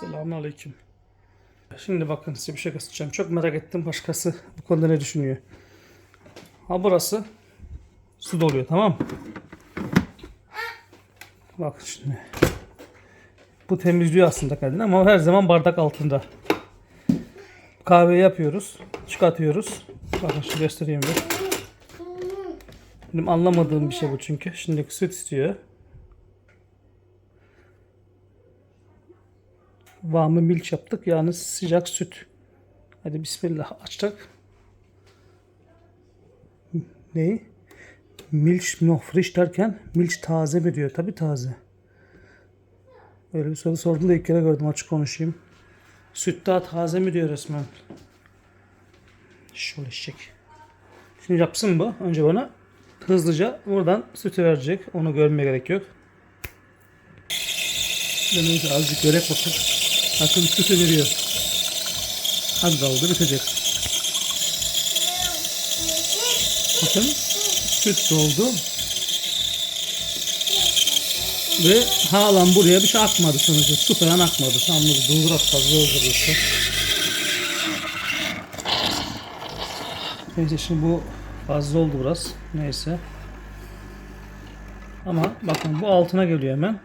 Selamünaleyküm. Şimdi bakın size bir şey göstereceğim. Çok merak ettim başkası bu konuda ne düşünüyor. Ha burası su doluyor tamam mı? Bak şimdi. Bu temizliyor aslında kendini ama her zaman bardak altında. Kahve yapıyoruz. Çıkartıyoruz. Bakın şimdi göstereyim bir. Benim anlamadığım bir şey bu çünkü. Şimdi süt istiyor. Vamı milk yaptık yani sıcak süt. Hadi bismillah açtık. Neyi? Milk no derken milk taze mi diyor? Tabi taze. Öyle bir soru sordum da ilk kere gördüm açık konuşayım. Süt daha taze mi diyor resmen. Şöyle çek. Şimdi yapsın bu. Önce bana hızlıca buradan sütü verecek. Onu görmeye gerek yok. Ben önce azıcık görek bakın. Bakın sütü veriyor. Az kaldı bitecek. Bakın süt doldu. Ve halen buraya bir şey akmadı sonuçta. Su falan akmadı. Bunu doldurak fazla doldurursa. Neyse şimdi bu fazla oldu biraz. Neyse. Ama bakın bu altına geliyor hemen.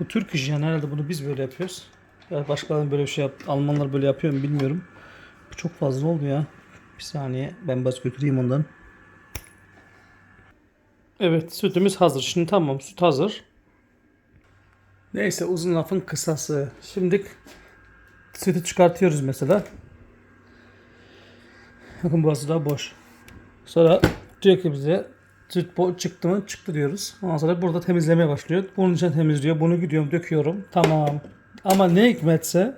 Bu Türk işi yani herhalde bunu biz böyle yapıyoruz. Ya başkaları böyle bir şey yap, Almanlar böyle yapıyor mu bilmiyorum. Bu çok fazla oldu ya. Bir saniye ben bas götüreyim ondan. Evet sütümüz hazır. Şimdi tamam süt hazır. Neyse uzun lafın kısası. Şimdi sütü çıkartıyoruz mesela. Bakın burası da boş. Sonra diyor ki bize bo- çıktı mı? Çıktı diyoruz. Ondan sonra burada temizlemeye başlıyor. Bunun için temizliyor. Bunu gidiyorum döküyorum. Tamam. Ama ne hikmetse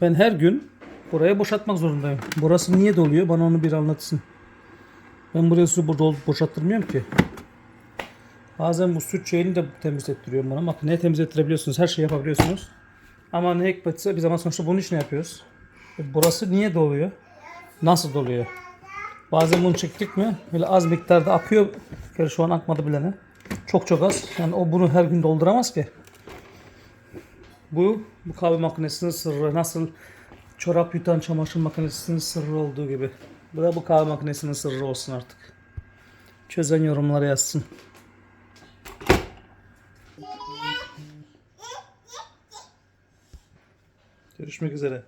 ben her gün buraya boşaltmak zorundayım. Burası niye doluyor? Bana onu bir anlatsın. Ben buraya su boşalttırmıyorum ki. Bazen bu süt şeyini de temizlettiriyorum bana. Bak ne temizlettirebiliyorsunuz? Her şeyi yapabiliyorsunuz. Ama ne hikmetse bir zaman sonuçta bunun için yapıyoruz. E, burası niye doluyor? Nasıl doluyor? Bazen bunu çektik mi böyle az miktarda akıyor. Yani şu an akmadı bile ne. Çok çok az. Yani o bunu her gün dolduramaz ki. Bu bu kahve makinesinin sırrı. Nasıl çorap yutan çamaşır makinesinin sırrı olduğu gibi. Bu da bu kahve makinesinin sırrı olsun artık. Çözen yorumlara yazsın. Görüşmek üzere.